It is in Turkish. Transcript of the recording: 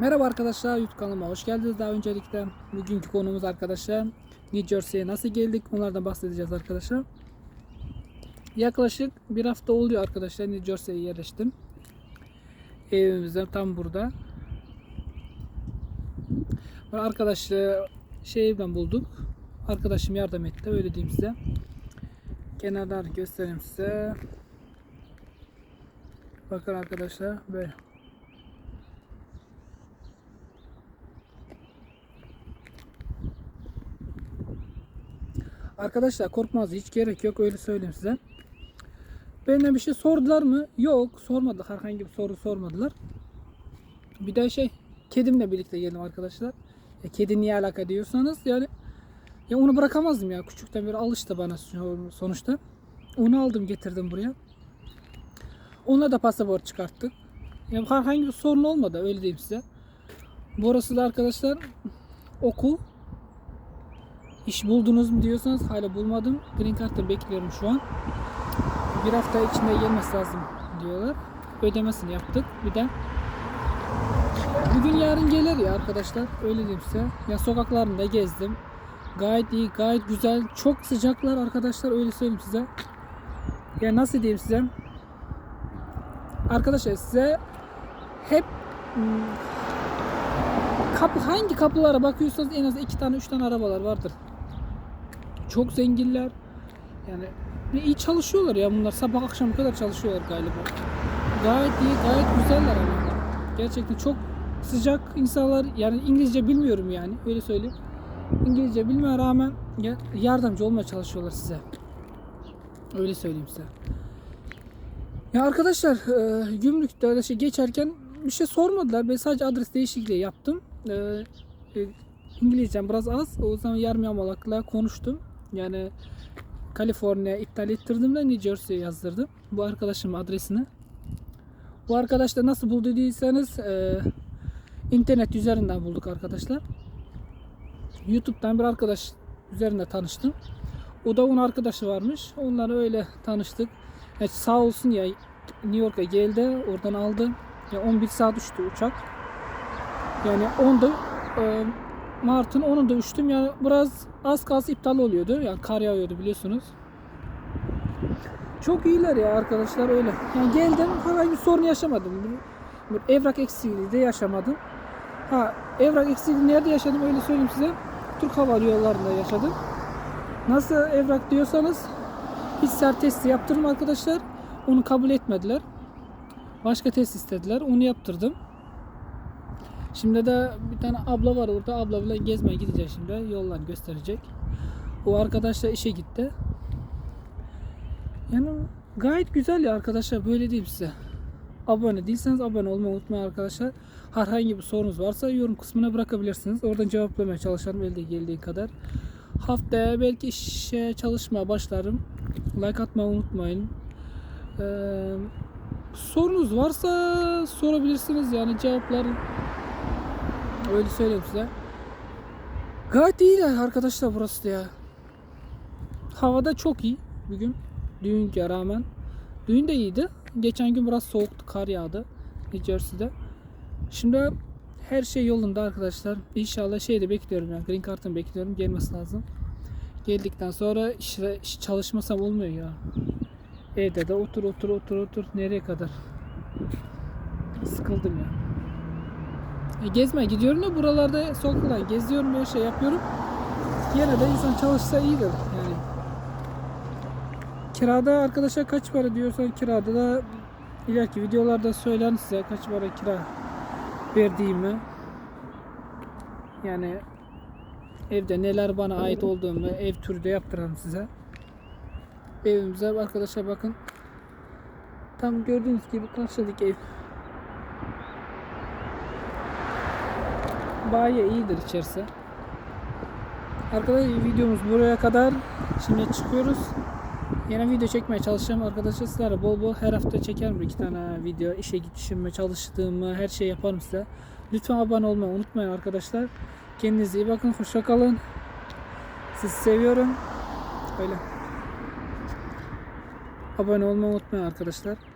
Merhaba arkadaşlar YouTube kanalıma hoş geldiniz daha öncelikle. Bugünkü konumuz arkadaşlar New Jersey'ye nasıl geldik onlardan bahsedeceğiz arkadaşlar. Yaklaşık bir hafta oluyor arkadaşlar New Jersey'ye yerleştim. Evimizde tam burada. Ben arkadaşlı şey evden bulduk. Arkadaşım yardım etti öyle diyeyim size. Kenarlar göstereyim size. Bakın arkadaşlar böyle. Arkadaşlar korkmaz hiç gerek yok öyle söyleyeyim size. Benden bir şey sordular mı? Yok sormadılar herhangi bir soru sormadılar. Bir de şey kedimle birlikte geldim arkadaşlar. Ya, kedi niye alaka diyorsanız yani ya onu bırakamazdım ya küçükten beri alıştı bana sonuçta. Onu aldım getirdim buraya. Ona da pasaport çıkarttık. Ya herhangi bir sorun olmadı öyle diyeyim size. Burası da arkadaşlar okul. İş buldunuz mu diyorsanız hala bulmadım. Green Card'da bekliyorum şu an. Bir hafta içinde gelmesi lazım diyorlar. Ödemesini yaptık. Bir de bugün yarın gelir ya arkadaşlar. Öyle diyeyim size. Ya sokaklarında gezdim. Gayet iyi, gayet güzel. Çok sıcaklar arkadaşlar öyle söyleyeyim size. Ya nasıl diyeyim size? Arkadaşlar size hep hmm, kapı hangi kapılara bakıyorsanız en az iki tane üç tane arabalar vardır. Çok zenginler. Yani ne iyi çalışıyorlar ya bunlar sabah akşam kadar çalışıyorlar galiba. Gayet iyi, gayet güzeller ama. Gerçekten çok sıcak insanlar yani İngilizce bilmiyorum yani öyle söyleyeyim. İngilizce bilmeye rağmen ya- yardımcı olmaya çalışıyorlar size. Öyle söyleyeyim size. Ya arkadaşlar e, gümrükte şey geçerken bir şey sormadılar. Ben sadece adres değişikliği yaptım. E, e, İngilizcem biraz az. O zaman yarım yamalakla konuştum. Yani Kaliforniya iptal ettirdim de New Jersey'ye yazdırdım. Bu arkadaşım adresini. Bu arkadaş da nasıl buldu diyorsanız e, internet üzerinden bulduk arkadaşlar. YouTube'dan bir arkadaş üzerinde tanıştım. O da onun arkadaşı varmış. Onlarla öyle tanıştık. Yani sağ olsun ya New York'a geldi. Oradan aldı. Ya 11 saat uçtu uçak. Yani 10'da e, Mart'ın 10'unda uçtum. Yani biraz az kalsın iptal oluyordu. Yani kar yağıyordu biliyorsunuz. Çok iyiler ya arkadaşlar öyle. Yani geldim herhangi bir sorun yaşamadım. Evrak eksikliği de yaşamadım. Ha evrak eksikliği nerede yaşadım öyle söyleyeyim size. Türk Hava Yolları'nda yaşadım. Nasıl evrak diyorsanız PCR testi yaptırdım arkadaşlar. Onu kabul etmediler. Başka test istediler. Onu yaptırdım. Şimdi de bir tane abla var orada. Abla bile gezmeye gideceğiz şimdi. Yollar gösterecek. O arkadaş da işe gitti. Yani gayet güzel ya arkadaşlar. Böyle diyeyim size. Abone değilseniz abone olmayı unutmayın arkadaşlar. Herhangi bir sorunuz varsa yorum kısmına bırakabilirsiniz. Oradan cevaplamaya çalışırım elde geldiği kadar. Haftaya belki işe çalışmaya başlarım. Like atmayı unutmayın. Ee, sorunuz varsa sorabilirsiniz yani cevaplarım. Öyle söyleyeyim size. Gayet iyi ya arkadaşlar burası da ya. Havada çok iyi bugün. Düğünke rağmen. Düğün de iyiydi. Geçen gün biraz soğuktu, kar yağdı. New Jersey'de. Şimdi her şey yolunda arkadaşlar. İnşallah şey de bekliyorum yani. Green Card'ını bekliyorum. Gelmesi lazım. Geldikten sonra işte iş çalışmasam olmuyor ya. Evde de otur otur otur otur. Nereye kadar? Sıkıldım ya. E, gezmeye gidiyorum da buralarda sokaklar geziyorum böyle şey yapıyorum. Yine de insan çalışsa iyidir yani. Kirada arkadaşlar kaç para diyorsan kirada da ileriki videolarda söylerim size kaç para kira verdiğimi. Yani evde neler bana ait olduğumu ev türü de yaptırırım size. Evimize arkadaşlar bakın. Tam gördüğünüz gibi karşıdaki ev. Bayağı iyidir içerisi. Arkadaşlar videomuz buraya kadar. Şimdi çıkıyoruz. Yine video çekmeye çalışacağım arkadaşlar. Sizlere bol bol her hafta çekerim iki tane video. İşe gidişimi, çalıştığımı, her şeyi yaparım size. Lütfen abone olmayı unutmayın arkadaşlar. Kendinize iyi bakın. Hoşça kalın. Sizi seviyorum. Öyle. Abone olmayı unutmayın arkadaşlar.